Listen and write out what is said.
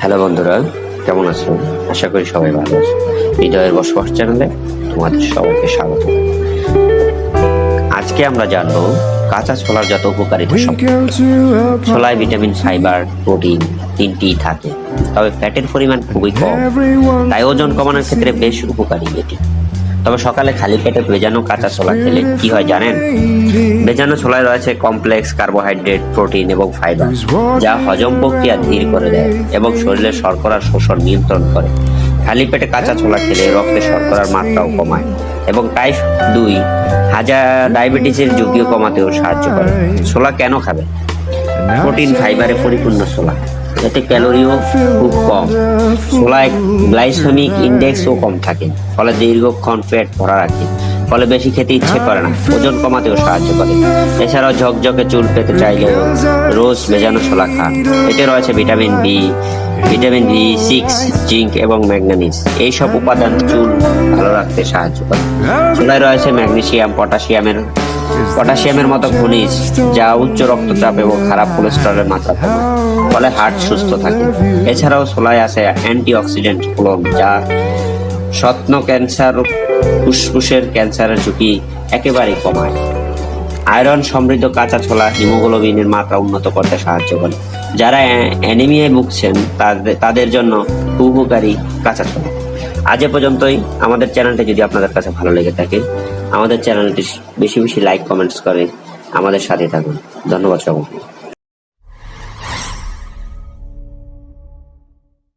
Hello বন্ধুরা, কেমন আছো? আশা করি সবাই ভালো আছো। হৃদয়ের বসবাস চ্যানেলে তোমাদের সবাইকে স্বাগত। আজকে আমরা জানব কাঁচা ছোলার যত উপকারিতা ছোলায় ভিটামিন, ফাইবার, প্রোটিন তিনটি থাকে। তবে ফ্যাটের পরিমাণ খুবই কম। তাই ওজন কমানোর ক্ষেত্রে বেশ উপকারী এটি। তবে সকালে খালি পেটে ভেজানো কাঁচা ছোলা খেলে কি হয় জানেন? ভেজানো ছোলায় রয়েছে কমপ্লেক্স কার্বোহাইড্রেট প্রোটিন এবং ফাইবার যা হজম প্রক্রিয়া ধীর করে দেয় এবং শরীরের শর্করার শোষণ নিয়ন্ত্রণ করে। খালি পেটে কাঁচা ছোলা খেলে রক্তে শর্করার মাত্রাও কমায় এবং টাইপ দুই হাজার ডায়াবেটিসের ঝুঁকিও কমাতেও সাহায্য করে। ছোলা কেন খাবে? প্রোটিন ফাইবারে পরিপূর্ণ ছোলা। এতে ক্যালোরিও খুব কম। ছোলায় গ্লাইসেমিক ইন্ডেক্সও কম থাকে, ফলে দীর্ঘক্ষণ পেট ভরা রাখে, ফলে বেশি খেতে ইচ্ছে করে না, ওজন কমাতেও সাহায্য করে। এছাড়াও ঝকঝকে চুল পেতে চাইলে রোজ ভেজানো ছোলা খান এতে রয়েছে vitamin B vitamin B six, zinc এবং ম্যাগনেনিজ এইসব উপাদান চুল ভালো রাখতে সাহায্য করে। ছোলায় রয়েছে ম্যাগনেসিয়াম পটাশিয়ামের পটাশিয়ামের মতো খনিজ, যা উচ্চ রক্তচাপ এবং খারাপ কোলেস্টেরলের মাত্রা কমায় ফলে হার্ট সুস্থ থাকে। এছাড়াও ছোলায় আছে অ্যান্টি অক্সিডেন্ট প্লম যা স্বপ্ন ক্যান্সার, ফুসফুসের ক্যান্সারের ঝুঁকি একেবারেই কমায়। আয়রন সমৃদ্ধ কাঁচা ছোলা হিমোগ্লোবিনের মাত্রা উন্নত করতে সাহায্য করে। যারা অ্যানিমিয়ায় ভুগছেন, তাদের তাদের জন্য উপকারী কাঁচা ছোলা। আজ এ পর্যন্তই। আমাদের চ্যানেলটি যদি আপনাদের কাছে ভালো লেগে থাকে আমাদের চ্যানেলটি বেশি বেশি লাইক কমেন্টস করে আমাদের সাথে থাকুন। ধন্যবাদ সকলকে।